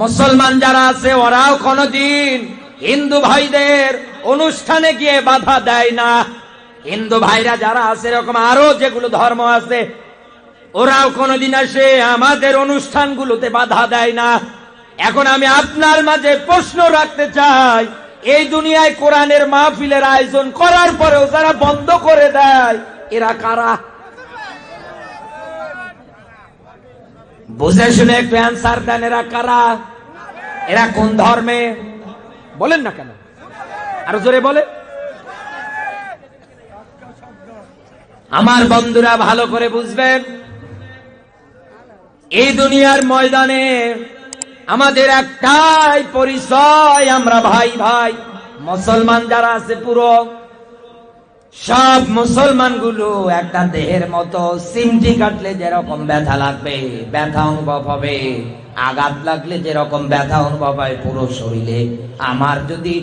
মুসলমান যারা আছে, ওরাও কোনদিন হিন্দু ভাইদের অনুষ্ঠানে গিয়ে বাধা দেয় না। হিন্দু ভাইরা যারা আছে, এরকম আরও যেগুলো ধর্ম আছে, ওরাও কোনদিন আসে আমাদের অনুষ্ঠানগুলোতে বাধা দেয় না। এখন আমি আপনার মাঝে প্রশ্ন রাখতে চাই, এই দুনিয়ায় কোরআনের মাহফিলের আয়োজন করার পরেও যারা বন্ধ করে দেয়, এরা কারা? বুঝে শুনে একটু অ্যান্সার দেন এরা কারা? এরা কোন ধর্মে? বলেন না কেন? আরও জোরে বলে। আমার বন্ধুরা ভালো করে বুঝবেন। এই দুনিয়ার ময়দানে আমাদের একটাই পরিচয়, আমরা ভাই ভাই মুসলমান যারা আছে পুরো সব মুসলমানগুলো একটা দেহের মতো সিমটি কাটলে যেরকম ব্যথা লাগবে, ব্যথা অনুভব হবে। আঘাত লাগলে যেরকম ব্যথা অনুভব হয় পুরো শরীরে। আমার যদি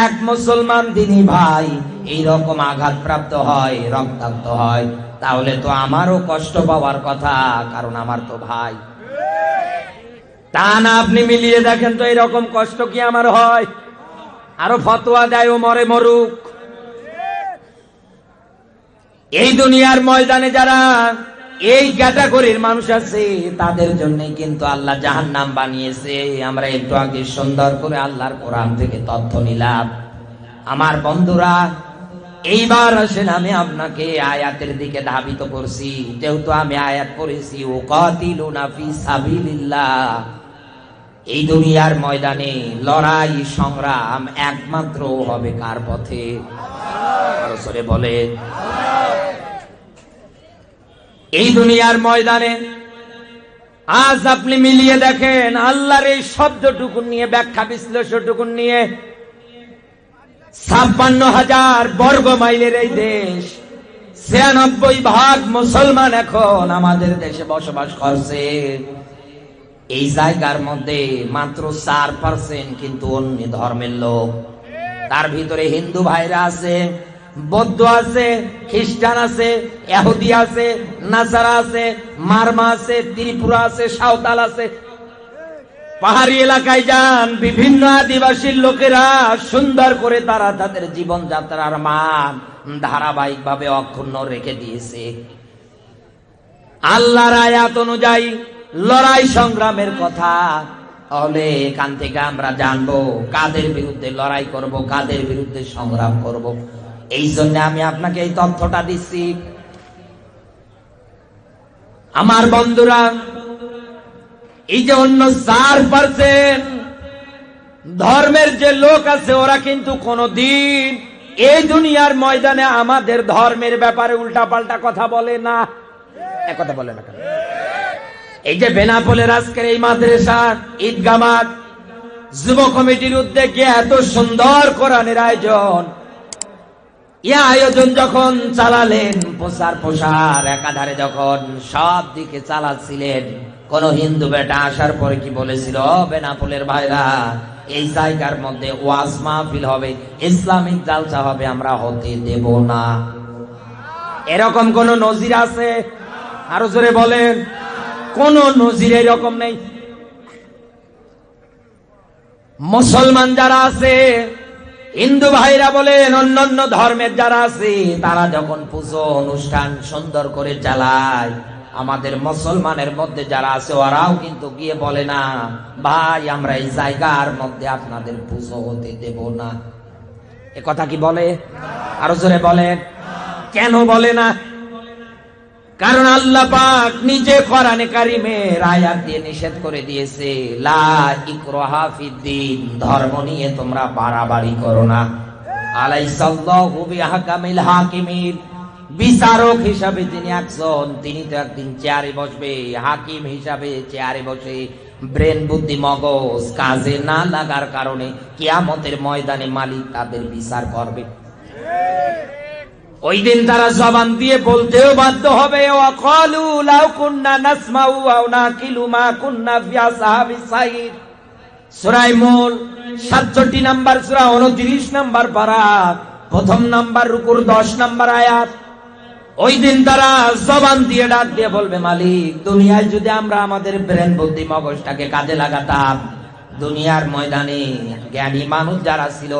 এক মুসলমান দিনী ভাই এইরকম আঘাত প্রাপ্ত হয়, রক্তাক্ত হয়, তাহলে তো আমারও কষ্ট পাওয়ার কথা, কারণ আমার তো ভাই। তা না, আপনি মিলিয়ে দেখেন তো এরকম কষ্ট কি আমার হয়? আরও ফতোয়া দেয় ও মরে মরুক। এই দুনিয়ার ময়দানে যারা এই ক্যাটাগরির মানুষ আছে, তাদের জন্য কিন্তু আল্লাহ জাহান নাম বানিয়েছে। আমরা একটু আগে সুন্দর করে আল্লাহর কোরআন থেকে তথ্য নিলাম। আমার বন্ধুরা, এইবার আসেন আমি আপনাকে আয়াতের দিকে ধাবিত করছি। যেহেতু আমি আয়াত পড়েছি ও কাতিলুনা ফি সাবিলিল্লাহ। এই দুনিয়ার ময়দানে লড়াই, সংগ্রাম একমাত্র হবে কার পথে? বলে এই দুনিয়ার ময়দানে আজ আপনি মিলিয়ে দেখেন আল্লাহর এই শব্দটুকুন নিয়ে, ব্যাখ্যা বিশ্লেষণটুকুন নিয়ে ছাপ্পান্ন হাজার বর্গ মাইলের এই দেশ, ছিয়ানব্বই ভাগ মুসলমান এখন আমাদের দেশে বসবাস করছে। এই জায়গার মধ্যে মাত্র চার পার্সেন্ট কিন্তু অন্য ধর্মের লোক। তার ভিতরে হিন্দু ভাইরা আছে বৌদ্ধ আছে, খ্রিস্টান আছে এহুদি আছে, নাসারা আছে, মারমা আছে, ত্রিপুরা আছে, সাঁওতাল আছে। পাহাড়ি এলাকায় যান, বিভিন্ন আদিবাসীর লোকেরা সুন্দর করে তারা তাদের জীবন যাত্রার মান ধারাবাহিক ভাবে অক্ষুণ্ণ রেখে দিয়েছে। আল্লাহর আয়াত অনুযায়ী, লড়াই সংগ্রামের কথা তাহলে এখান থেকে আমরা জানব, কাদের বিরুদ্ধে লড়াই করব, কাদের বিরুদ্ধে সংগ্রাম করব। এই জন্য আমি আপনাকে এই তথ্যটা দিচ্ছি। আমার বন্ধুরা, এই যে অন্য চার পার্সেন্ট ধর্মের যে লোক আছে, ওরা কিন্তু কোনদিন এই দুনিয়ার ময়দানে আমাদের ধর্মের ব্যাপারে উল্টাপাল্টা কথা বলে না। এক কথা বলে না এই যে বেনাপোলের আজকের এই মাদ্রাসা ঈদগা মাঠ, যুব কমিটির উদ্যোগে এত সুন্দর কোরআনের আয়োজন। আয়োজন যখন চালালেন প্রচার প্রসার একাধারে যখন সব দিকে চালাচ্ছিলেন, কোন হিন্দু বেটা আসার পরে কি বলেছিল বেনাপোলের ভাইরা, এই জায়গার মধ্যে ওয়াজ মাহফিল হবে, ইসলামিক জালসা হবে, আমরা হতে দেব না। এরকম কোন নজির আছে? আরও জোরে বলেন। কোন নজির এরকম নেই। মুসলমান যারা আছে হিন্দু ভাইরা বলেন অন্য ধর্মের যারা আছে, তারা যখন পুজো অনুষ্ঠান সুন্দর করে চালায় আমাদের মুসলমানের মধ্যে যারা আছে, ওরাও কিন্তু গিয়ে বলে না, ভাই, আমরা এই জায়গার মধ্যে আপনাদের পুজো হতে দেব না। এ কথা কি বলে? আরও জোরে বলে। কেন বলে না? কারণ আল্লাহ পাক নিজে কোরআনে কারিমের আয়াত দিয়ে নিষেধ করে দিয়েছে, লা ইকরাহা ফিদ্দিন, ধর্ম নিয়ে তোমরা বাড়াবাড়ি করো না। আলাইসাল্লাহু বিআহকামিল হাকিমিন, বিচারক হিসাবে তিনি একজন, তিনি তো একদিন চেয়ারে বসবে, হাকিম হিসাবে চেয়ারে বসে ব্রেন বুদ্ধি মগজ, কাজে না লাগার কারণে কিয়ামতের ময়দানে মালিক তাদের বিচার করবে। ওই দিন তারা জবান দিয়ে বলতেও বাধ্য হবে ওয়াকালু লাউ কুন্না নাসমাউ আও নাকিলু মা কুন্না ফি আসহাবিস সাইর সূরা মূল 67 নাম্বার সূরা 29 নাম্বার পারা প্রথম নাম্বার রুকুর 10 নাম্বার আয়াত। ওই দিন তারা জবান দিয়ে ডাক দিয়ে বলবে, মালিক, দুনিয়ায় যদি আমরা আমাদের ব্রেন বুদ্ধি মগজটাকে কাজে লাগাতাম, দুনিয়ার ময়দানে জ্ঞানী মানুষ যারা ছিল,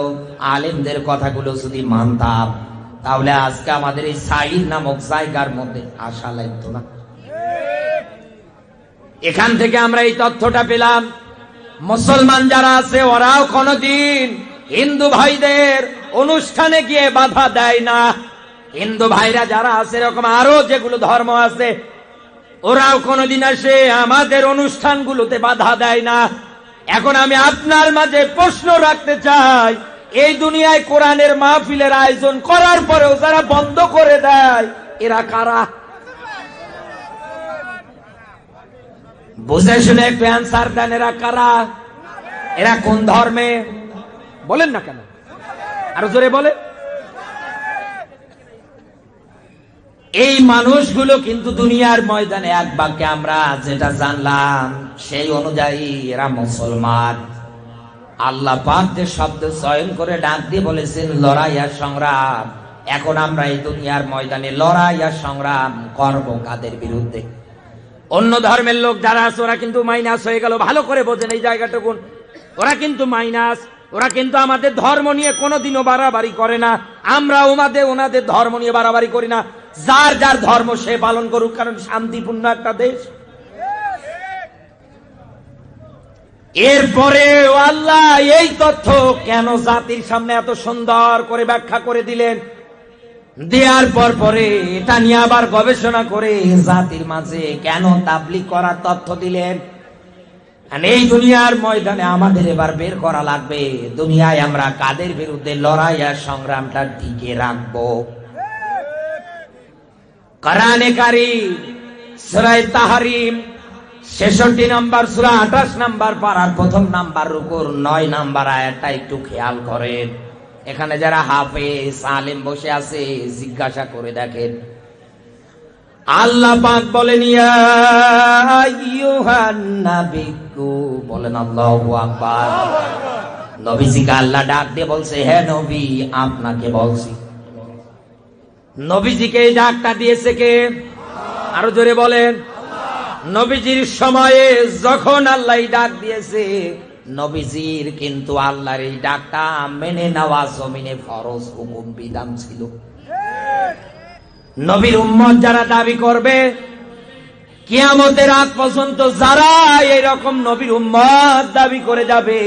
আলেমদের কথাগুলো যদি মানতাম তাহলে আজকে আমাদের এই সাইড নামক জায়গার মধ্যে আশা লাগতো না। এখান থেকে আমরা এই তথ্যটা পেলাম। মুসলমান যারা আছে, ওরাও কোনদিন হিন্দু ভাইদের অনুষ্ঠানে গিয়ে বাধা দেয় না। হিন্দু ভাইরা যারা আছে, এরকম আরও যেগুলো ধর্ম আছে, ওরাও কোনদিন আসে আমাদের অনুষ্ঠানগুলোতে বাধা দেয় না। এখন আমি আপনার মাঝে প্রশ্ন রাখতে চাই এই দুনিয়ায় কোরআনের মাহফিলের আয়োজন করার পরেও যারা বন্ধ করে দেয়, এরা কারা? বুঝে শুনে একটু অ্যান্সার দেন, এরা কারা? এরা কোন ধর্মে? বলেন না কেন? আরও জোরে বলে। এই মানুষগুলো কিন্তু দুনিয়ার ময়দানে এক বাক্যে আমরা যেটা জানলাম, সেই অনুযায়ী এরা মুসলমান। আল্লাহ পাক যে শব্দ চয়ন করে ডাক দিয়ে বলেছেন লড়াই আর সংগ্রাম। এখন আমরা এই দুনিয়ার ময়দানে লড়াই আর সংগ্রাম করব কাদের বিরুদ্ধে? অন্য ধর্মের লোক যারা আছে, ওরা কিন্তু মাইনাস হয়ে গেল। ভালো করে বোঝেন এই জায়গাটুকু ওরা কিন্তু মাইনাস। ওরা কিন্তু আমাদের ধর্ম নিয়ে কোনোদিনও বাড়াবাড়ি করে না। আমরা ওনাদের ওনাদের ধর্ম নিয়ে বাড়াবাড়ি করি না। যার যার ধর্ম সে পালন করুক, কারণ শান্তিপূর্ণ একটা দেশ। এরপরে আল্লাহ এই তথ্য কেন জাতির সামনে এত সুন্দর করে ব্যাখ্যা করে দিলেন? দেওয়ার পর পরে এটা নিয়ে আবার গবেষণা করে জাতির মাঝে কেন তাবলিগ করার তথ্য দিলেন? এই দুনিয়ার ময়দানে আমাদের এবার বের করা লাগবে। দুনিয়ায় আমরা কাদের বিরুদ্ধে লড়াই আর সংগ্রামটা টিকে রাখব? কোরআনে কারি সরাই তাহরিম ছেষট্টি নাম্বার সূরা, আঠাশ নাম্বার পারার প্রথম নাম্বার রুকুর নয় নাম্বার আয়াতটা একটু খেয়াল করেন। এখানে যারা হাফেজ, আলেম বসে আছে, জিজ্ঞাসা করে দেখেন। আল্লাহ পাক বলেন বলেন, আল্লাহু আল্লাহ ডাক দিয়ে বলছে, হে নবী, আপনাকে বলছি। নবীজিকে এই ডাকটা দিয়েছে কে? আরও জোরে বলেন। নবীজির সময়ে যখন আল্লাহ ডাক দিয়েছে, নবীজির কিন্তু আল্লাহর এই ডাকটা মেনে নেওয়া জমিনে ফরজ হুকুম বিধান ছিল। নবীর উম্মত যারা দাবি করবে, কিয়ামতের আগ পর্যন্ত যারা এরকম নবীর উম্মত দাবি করে যাবে,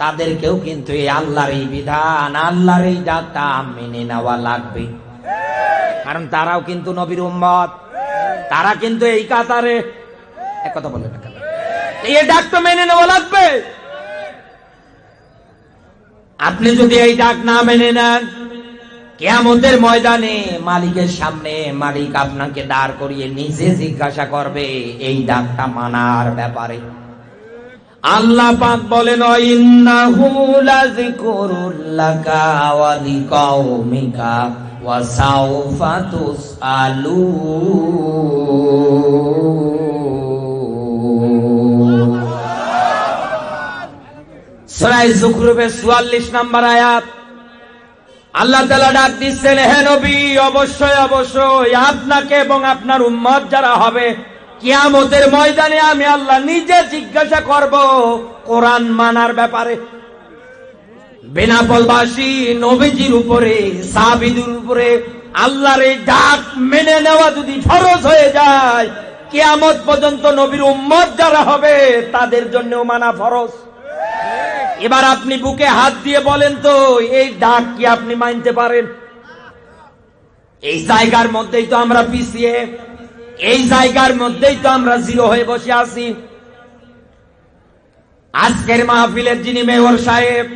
তাদেরকেও কিন্তু এই আল্লাহর এই বিধান, আল্লাহর এই ডাকটা মেনে নেওয়া লাগবে। কারণ তারাও কিন্তু নবীর উম্মত। তারা কিন্তু এই কাতারে এক কথা বলে না এই ডাক তো মেনে নেওয়া লাগবে। আপনি যদি এই ডাক না মেনে নেন, কেয়ামতের ময়দানে মালিকের সামনে মালিক আপনাকে দাঁড় করিয়ে নিজে জিজ্ঞাসা করবে, এই ডাকটা মানার ব্যাপারে। আল্লাহ পাক বলেন, ইন্নাহু লাযিকরুল লাকা ওয়া লিকাউমিকা ওয়া সাউফা তুসআলুন সূরা যুখরুফের 44 নম্বর আয়াত। আল্লাহ তালা ডাক দিচ্ছেন, হে নবী, অবশ্যই অবশ্যই আপনাকে এবং আপনার উম্মত যারা হবে, কিয়ামতের ময়দানে আমি আল্লাহ নিজে জিজ্ঞাসা করব কোরআন মানার ব্যাপারে। বেনাপলবাসী নবীজির উপরে, সাবিদুর উপরে, আল্লাহর এই ডাক মেনে নেওয়া যদি ফরজ হয়ে যায়, কিয়ামত পর্যন্ত নবীর উম্মত যারা হবে, তাদের জন্যও মানা ফরজ। এবার আপনি বুকে হাত দিয়ে বলেন তো, এই ডাক কি আপনি মানতে পারেন? এই জায়গার মধ্যেই তো আমরা পিছিয়ে, এই জায়গার মধ্যেই তো আমরা জিরো হয়ে বসে আছি। আজকের মাহফিলের যিনি মেয়র সাহেব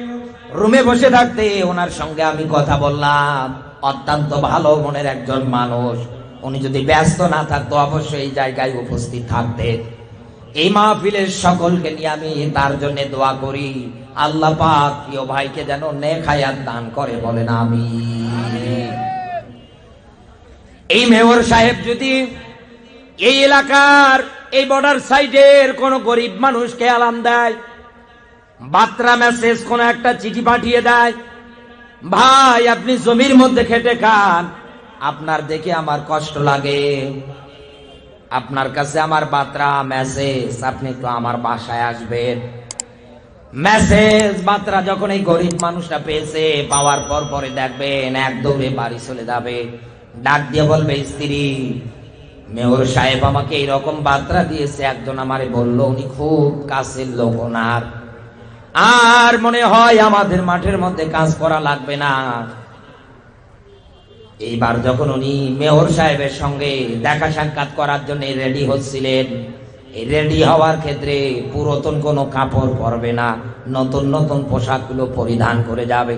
রুমে বসে থাকতে ওনার সঙ্গে আমি কথা বললাম। অত্যন্ত ভালো মনের একজন মানুষ। উনি যদি ব্যস্ত না থাকতো, অবশ্যই এই জায়গায় উপস্থিত থাকতে এই মাহফিলের সকলকে নিয়ে আমি তার জন্য দোয়া করি। আল্লাহ পাক প্রিয় ভাইকে যেন নেক হায়াত দান করে বলেন আমি এই মেয়র সাহেব যদি এই এলাকার, এই বর্ডার সাইডের কোন গরিব মানুষকে আলাম দেয় বার্তা মেসেজ কোন একটা চিঠি পাঠিয়ে দেয়। ভাই, আপনি জমির মধ্যে খেটে খান। আপনার দেখে আমার কষ্ট লাগে। আপনার কাছে আমার বার্তা মেসেজ আপনি তো আমার বাসায় আসবেন। মেসেজ মাত্রা যখন এই গরিব মানুষটা পেয়েছে, পাওয়ার পর পরে দেখবেন এক দৌড়ে বাড়ি চলে যাবে। ডাক দিয়ে বলবে, স্ত্রী, মেয়র সাহেব আমাকে এইরকম বার্তা দিয়েছে। একজন আমারে বলল, উনি খুব কাছের লোক ওনার। আর মনে হয় আমাদের মাঠের মধ্যে কাজ করা লাগবে না। এইবার যখন উনি মেয়র সাহেবের সঙ্গে দেখা সাক্ষাৎ করার জন্য রেডি হচ্ছিলেন রেডি হওয়ার ক্ষেত্রে পুরাতন কোনো কাপড় পরবে না, নতুন নতুন পোশাকগুলো পরিধান করে যাবে।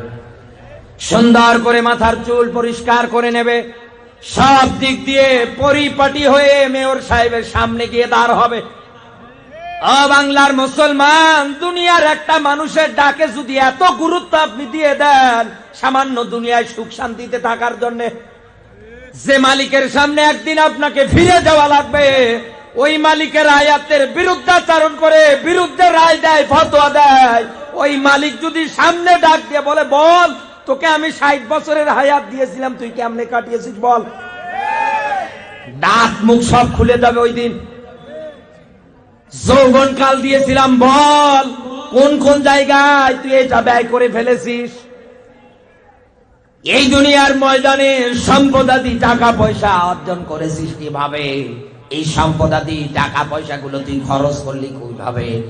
সুন্দর করে মাথার চুল পরিষ্কার করে নেবে। সব দিক দিয়ে পরিপাটি হয়ে মেয়র সাহেবের সামনে গিয়ে দাঁড় হবে। বাংলার মুসলমান, দুনিয়ার একটা মানুষের ডাকে যদি এত গুরুত্ব আপনি দিয়ে দেন, সামান্য দুনিয়ায় সুখ শান্তিতে থাকার জন্য, যে মালিকের সামনে একদিন আপনাকে ফিরে যাওয়া লাগবে, ওই মালিকের আয়াতের বিরুদ্ধাচারণ করে, বিরুদ্ধে রায় দেয়, ফতোয়া দেয়, ওই মালিক যদি সামনে ডাক দিয়ে বলে, বল, তোকে আমি ষাট বছরের হায়াত দিয়েছিলাম, তুই কেমনে কাটিয়েছিস, বল? দাঁত মুখ সব খুলে যাবে ওই দিন। যৌবন কাল দিয়েছিলাম, বল, কোন কোন জায়গায় তুই এটা ব্যয় করে ফেলেছিস? এই দুনিয়ার ময়দানে সম্পদাদি টাকা পয়সা অর্জন করেছিস কীভাবে? এই সম্পদাদি টাকা পয়সা গুলো তুই খরচ করলি কীভাবে?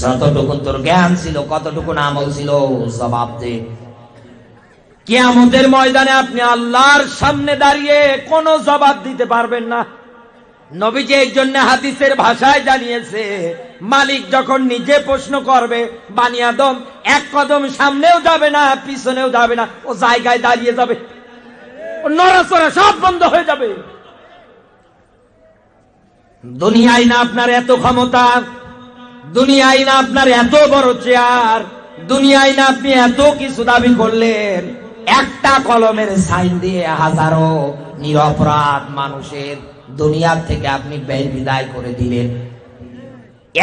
যতটুকু তোর জ্ঞান ছিল, কতটুকু আমল ছিল, জবাব দে। কিয়ামতের ময়দানে আপনি আল্লাহর সামনে দাঁড়িয়ে কোনো জবাব দিতে পারবেন না। নবীজি এই জন্য হাদিসের ভাষায় জানিয়েছে, মালিক যখন নিজে প্রশ্ন করবে বানিয়াদম এক কদম সামনেও যাবে না, পিছনেও যাবে না, ও জায়গায় দাঁড়িয়ে যাবে। নড়াচড়া সব বন্ধ হয়ে যাবে। দুনিয়ায় না আপনার এত ক্ষমতা, দুনিয়ায় না আপনার এত বড় চেয়ার, দুনিয়ায় না আপনি এত কিছু দাবি করলেন, একটা কলমের সাইন দিয়ে হাজারো নিরপরাধ মানুষের দুনিয়ার থেকে আপনি বিদায় করে দিলেন।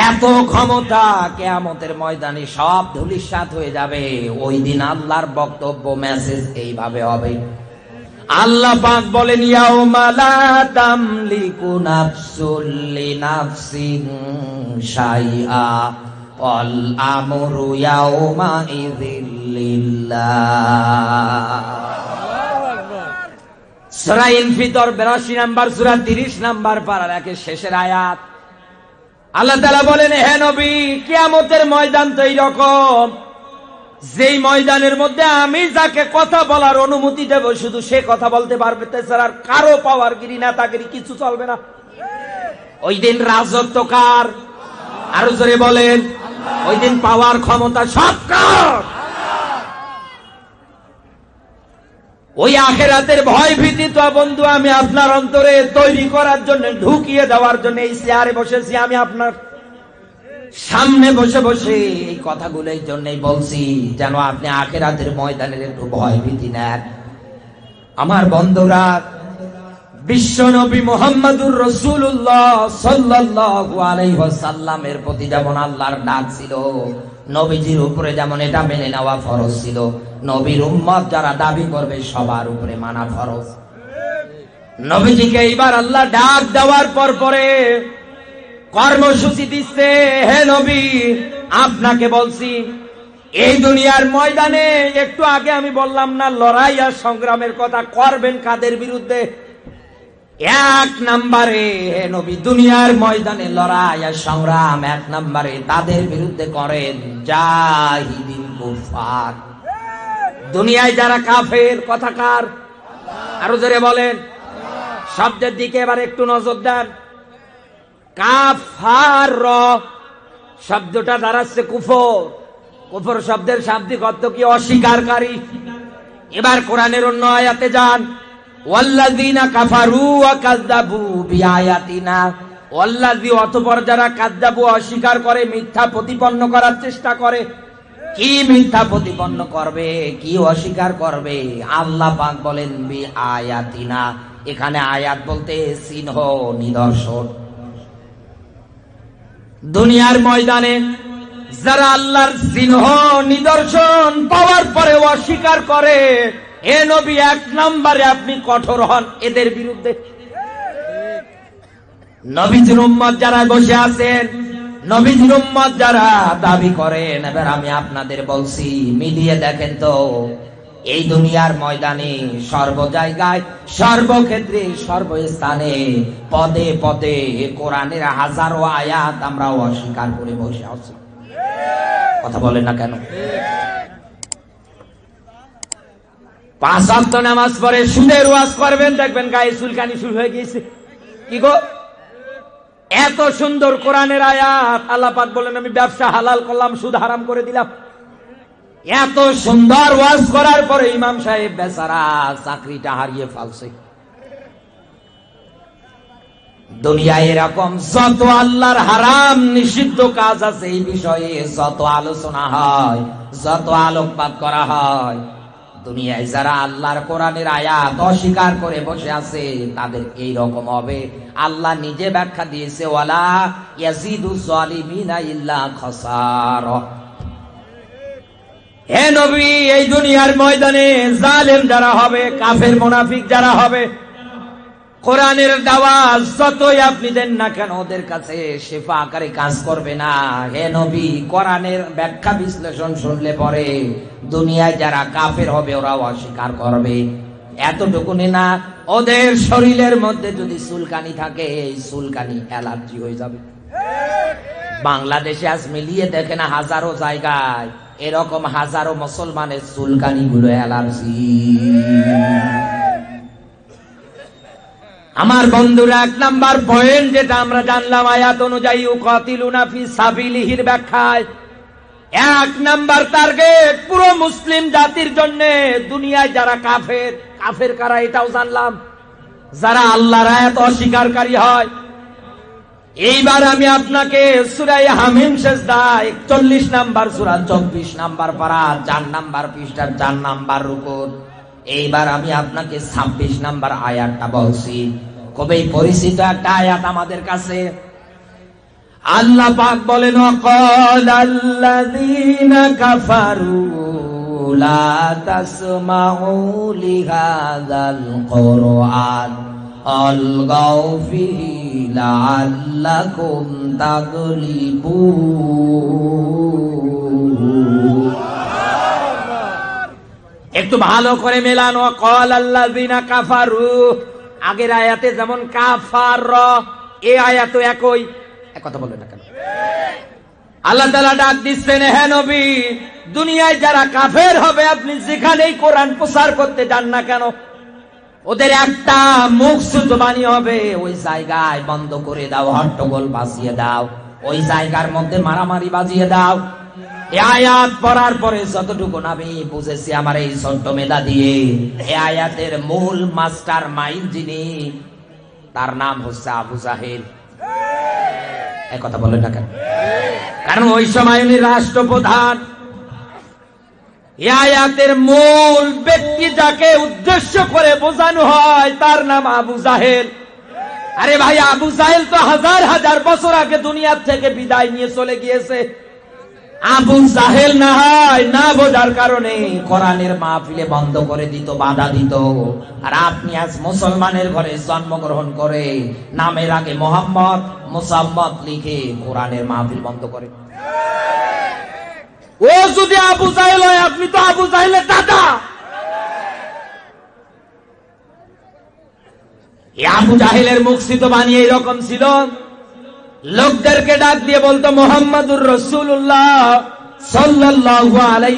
এত ক্ষমতা কেয়ামতের ময়দানে সব ধুলিসাত হয়ে যাবে। ওই দিন আল্লাহর বক্তব্য মেসেজ এইভাবে হবে। আল্লাহ পাক বলেন, ইয়াউমা লা তামলিকু নাফসুল লিনাফসিন শাইআ, ওয়াল আমরু ইয়াউমা ইযিল লিল্লাহ সূরা ইনফিতর 82 নাম্বার, সূরা 30 নাম্বার পারার একের শেষের আয়াত। আল্লাহ তাআলা বলেন, হে নবী, কিয়ামতের ময়দান তো এইরকম। যেই ময়দানের মধ্যে আমি যাকে কথা বলার অনুমতি দেব, শুধু সে কথা বলতে পারবে। তাছাড়া আর কারও পাওয়ার গিরি নেতাগিরি কিছু চলবে না। ওই দিন রাজত্ব কার? আরও জোরে বলেন, ওই দিন পাওয়ার ক্ষমতা সব কার? ওই আখেরাতের ভয় ভীতি তো বন্ধু, আমি আপনার অন্তরে তৈরি করার জন্য, ঢুকিয়ে দেওয়ার জন্য এই চেয়ারে বসেছি, আমি আপনার সামনে বসে বসে এই কথাগুলো এই জন্যই বলছি, যেন আপনি আখেরাতের ময়দানের একটু ভয় ভীতি নেন। আমার বন্ধুরা, বিশ্ব নবী মোহাম্মদুর রসুল্লাহ সাল্লাল্লাহু আলাইহি ওয়াসাল্লামের প্রতি যেমন আল্লাহর ডাক ছিল নবীজির উপরে যেমন এটা মেনে নেওয়া ফরজ ছিল, নবীর উম্মত যারা দাবি করবে সবার উপরে মানা ফরজ। নবীজিকে এইবার আল্লাহ ডাক দেওয়ার পর পরে কর্মসূচি দিচ্ছে, হে নবী, আপনাকে বলছি, এই দুনিয়ার ময়দানে একটু আগে আমি বললাম না, লড়াই আর সংগ্রামের কথা, করবেন কাদের বিরুদ্ধে? এক নাম্বারে, হে নবী, দুনিয়ার ময়দানে লড়াই আর সংগ্রাম এক নাম্বারে। তাদের বিরুদ্ধে করেন জাহিদিন কুফার দুনিয়ায় যারা কাফের, কথাকার, আরও জোরে বলেন। শব্দের দিকে এবার একটু নজর দেন। কাফার র শব্দটা দাঁড়াচ্ছে কুফর। কুফর শব্দের শাব্দিক অর্থ কি? অস্বীকারী। এবার কোরআনের অন্য আয়াতে যান। যারা অস্বীকার করে, মিথ্যা প্রতিপন্ন করার চেষ্টা করে, কি মিথ্যা প্রতিপন্ন করবে, কি অস্বীকার করবে? আল্লাহ বলেন বি আয়াতিনা এখানে আয়াত বলতে চিহ্ন, নিদর্শন। দুনিয়ার ময়দানে যারা আল্লাহর নিদর্শন পাওয়ার পরে অস্বীকার করে এ নবী, এক নম্বরে আপনি কঠোর হন, এদের বিরুদ্ধে। নবীজির উম্মত যারা বসে আছেন, নবীজির উম্মত যারা দাবি করেন, এবার আমি আপনাদের বলছি, মিলিয়ে দেখেন তো, এই দুনিয়ার ময়দানে সর্ব জায়গায় সর্বক্ষেত্রে, সর্বস্থানে, পদে পদে কোরআনের হাজারো আয়াত আমরা অস্বীকার করে বসে আছি। কথা বলেন না কেন? পাঁচ অক্ট নামাজ পড়ে সুদের ওয়াজ করবেন, দেখবেন গায়ে চুলকানি শুরু হয়ে গিয়েছে। কি গো? এত সুন্দর কোরআনের আয়াত। বলেন আমি ব্যবসা হালাল করলাম, সুদ হারাম করে দিলাম। এত সুন্দর ওয়াজ করার পরে ইমাম সাহেব বেচারা চাকরিটা হারিয়ে ফেলছে। দুনিয়ায় এরকম যত আল্লাহর হারাম নিষিদ্ধ কাজ আছে, এই বিষয়ে যত আলোচনা হয়, যত আলোকপাত করা হয় দুনিয়ায় যারা আল্লাহর কোরআনের আয়াত অস্বীকার করে বসে আছে, তাদের এই রকম হবে। আল্লাহ নিজে ব্যাখ্যা দিয়েছে, ওয়ালা ইয়াজিদু ইল্লা খসার। হে নবী, এই দুনিয়ার ময়দানে জালেম যারা হবে, কাফের মোনাফিক যারা হবে কোরআনের দাওয়াজ যতই আপনি দেন না কেন, ওদের কাছে শেফা আকারে কাজ করবে না। হে নবী, কোরআনের ব্যাখ্যা বিশ্লেষণ শুনলে পরে দুনিয়ায় যারা কাফের হবে, ওরাও অস্বীকার করবে। এতটুকুনি না, ওদের শরীরের মধ্যে যদি চুলকানি থাকে, এই চুলকানি অ্যালার্জি হয়ে যাবে। বাংলাদেশে আজ মিলিয়ে দেখে না হাজারো জায়গায় এরকম হাজারো মুসলমানের চুলকানি গুলো অ্যালার্জি। আমার বন্ধুরা এক নাম্বার পয়েন্ট যেটা আমরা জানলাম আয়াত অনুযায়ী, উকাতিলুনা ফি সাবিলিহির ব্যাখ্যায়। এক নাম্বার টার্গেট পুরো মুসলিম জাতির জন্য দুনিয়ায় যারা কাফের কাফের কারা এটাও জানলাম। যারা আল্লাহর আয়াত অস্বীকারী হয়। এইবার আমি আপনাকে সুরাই হামিম শেষ দা একচল্লিশ নাম্বার সুরা চব্বিশ নাম্বার পারা চার নাম্বার পৃষ্ঠার চার নাম্বার রুকুন এইবার আমি আপনাকে ছাব্বিশ নাম্বার আয়াতটা বলছি। খুবই পরিচিত একটা আয়াত আমাদের কাছে। আল্লাহ পাক বলেন, অকল কাফারু লা তাসমাউ লিহাযাল লাআল্লাকুম তাগলিবুন। একটু ভালো করে মেলানো। কল আল্লাযীনা কাফারু। আগের আয়াতে যেমন কাফার এ আয়াত একই। এক কথা বলবেন না কেন? আল্লাহ তালা ডাক দিচ্ছেন, হে নবী, দুনিয়ায় যারা কাফের হবে, আপনি যেখানেই কোরআন প্রচার করতে যান না কেন? ওদের একটা মুখ বাণী হবে, ওই জায়গায় বন্ধ করে দাও, হট্টগোল বাজিয়ে দাও, ওই জায়গার মধ্যে মারামারি বাজিয়ে দাও। এ আয়াত পড়ার পরে যতটুকু আমি বুঝেছি আমার এই ছোট্ট মেধা দিয়ে, এ আয়াতের মূল মাস্টার মাইন্ড যিনি, তার নাম হচ্ছে আবু জাহেল। কথা বলেন না কেন? কারণ ওই সময় উনি রাষ্ট্রপ্রধান। আয়াতের মূল ব্যক্তি যাকে উদ্দেশ্য করে বোঝানো হয়, তার নাম আবু জাহেল। আরে ভাই, আবু জাহেল তো হাজার হাজার বছর আগে দুনিয়ার থেকে বিদায় নিয়ে চলে গিয়েছে। আবু জাহেল না হয়, না বোঝার কারণে কোরআনের মাহফিলে বন্ধ করে দিত, বাধা দিত। আর আপনি আজ মুসলমানের ঘরে জন্মগ্রহণ করে নামের আগে মোহাম্মদ, মুসাম্মদ লিখে কোরআনের মাহফিল বন্ধ করে। ও যদি আবু জাহেল হয়, আপনি তো আবু জাহেলের দাদা। আবু জাহেলের মুখস্থিত বানিয়ে এরকম ছিল। লোকদেরকে ডাক দিয়ে বলতো, মোহাম্মদুর রসুল্লাহ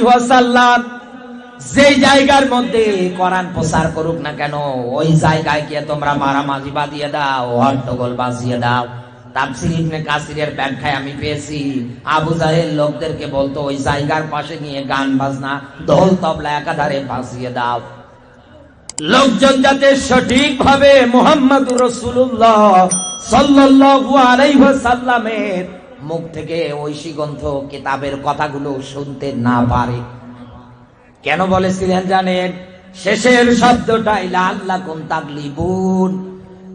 ওয়াসাল্লাম, যেই জায়গার মধ্যে কোরআন প্রচার করুক না কেন, ওই জায়গায় গিয়ে তোমরা মারামারি বাঁধিয়ে দাও, হট্টগোল বাজিয়ে দাও। আমি পেয়েছি, আবু লোকদেরকে বলতো, ওই জায়গার পাশে নিয়ে গান বাজনা তবলা একাধারে দাও। লোকজন যাতে সঠিকভাবে মোহাম্মদ রসুল্লাহ সাল্লামের মুখ থেকে ঐশীগন্ধ কিতাবের কথাগুলো শুনতে না পারে। কেন বলেছিলেন জানেন? শেষের শব্দটাই আল্লাহ কোন তাগলিবুন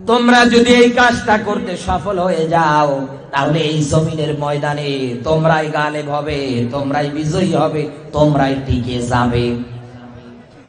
তোমরা যদি এই কাজটা করতে সফল হয়ে যাও, তাহলে এই জমিনের ময়দানে তোমরাই গালেব হবে, তোমরাই বিজয়ী হবে, তোমরাই টিকে যাবে।